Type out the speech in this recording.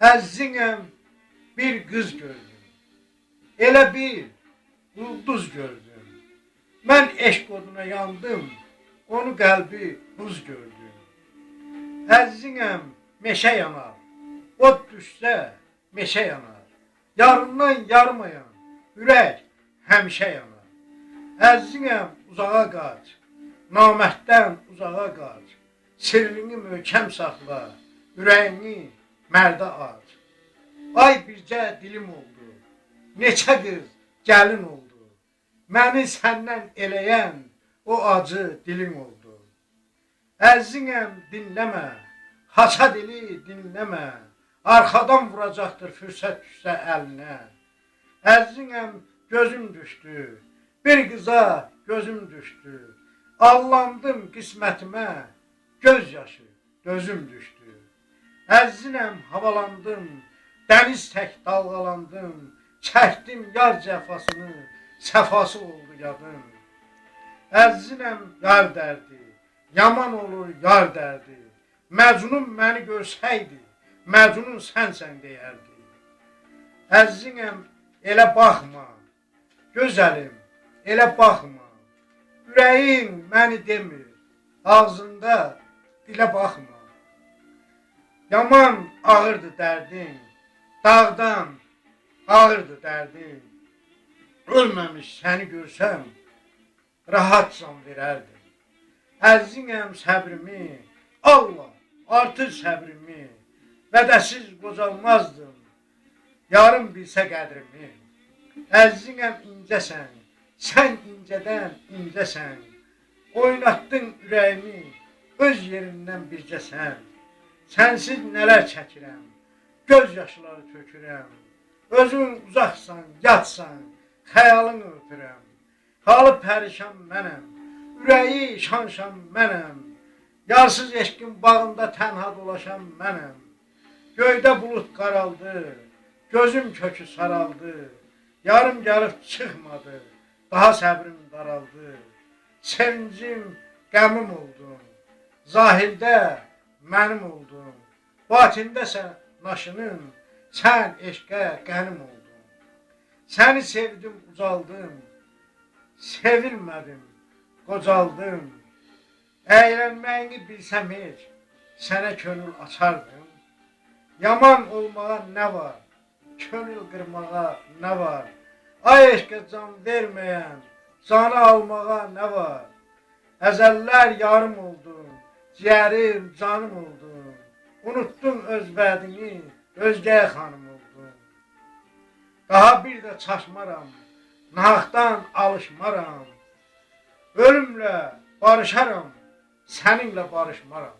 Əzzinəm bir qız gördüm. Elə bir ulduz gördüm. Mən eşq oduna yandım. Onu qəlbi buz gördüm. Əzzinəm meşə yanar. Od düşsə meşə yanar. Yarından yarmayan ürək həmişə yanar. Əzzinəm uzağa qaç. Namərddən uzağa qaç. Sirrini möhkəm saxla. Ürəyini mərdə aç. Ay bircə dilim oldu. Neçə qız gəlin oldu. Məni səndən eləyən o acı dilin oldu. Əzzinəm dinləmə. Haça dili dinləmə. Arxadan vuracaqdır fürsət düşsə əlinə. Əzzinəm gözüm düşdü. Bir qıza gözüm düşdü. Allandım qismətimə. Göz yaşı gözüm düşdü. Əzzinəm havalandım. Dəniz tək dalğalandım. Çəkdim yar cəfasını. Səfası oldu yadım. Əzzinəm yar dərdi. Yaman olur yar dərdi. Məcnun məni görsəydi, Məcnun sənsən deyərdi. Əzzinəm elə baxma. Gözəlim, elə baxma. Ürəyim məni demir. Ağzında dilə baxma. Yaman ağırdı dərdin. Dağdan ağırdı dərdin. Ölməmiş səni görsəm rahat can verərdim. Əzzinəm səbrimi, Allah artır səbrimi. Vədəsiz qocalmazdım. Yarım bilsə qədrimi. Əzzinəm incəsən, sən incədən incəsən. Oynatdın ürəyimi, öz yerindən bircəsən. Sənsiz nələr çəkirəm, göz yaşları tökürəm. Özün uzaqsan, yatsan, xəyalın öpürəm. Halı pərişan mənəm, ürəyi şanşan mənəm. Yarsız eşqin bağında tənha dolaşan mənəm. Göydə bulut qaraldı, gözüm kökü saraldı. Yarım gəlib çıxmadı, daha səbrim daraldı. Sevincim qəmim oldun, zahirdə mənim oldun. Batində sən naşının, sən eşqə qənim oldun. Səni sevdim, ucaldım, sevilmədim, qocaldım. Əylənməyini bilsəm heç, sənə könül açardım. Yaman olmağa nə var? Könül qırmağa nə var? Ay eşqə can verməyən, canı almağa nə var? Əzəllər yarım oldun, ciyərim, canım oldun. Unuttun öz vədini, özgəyə xanım oldun. Daha bir də çaşmaram, nahaqdan alışmaram. Ölümlə barışaram, səninlə barışmaram.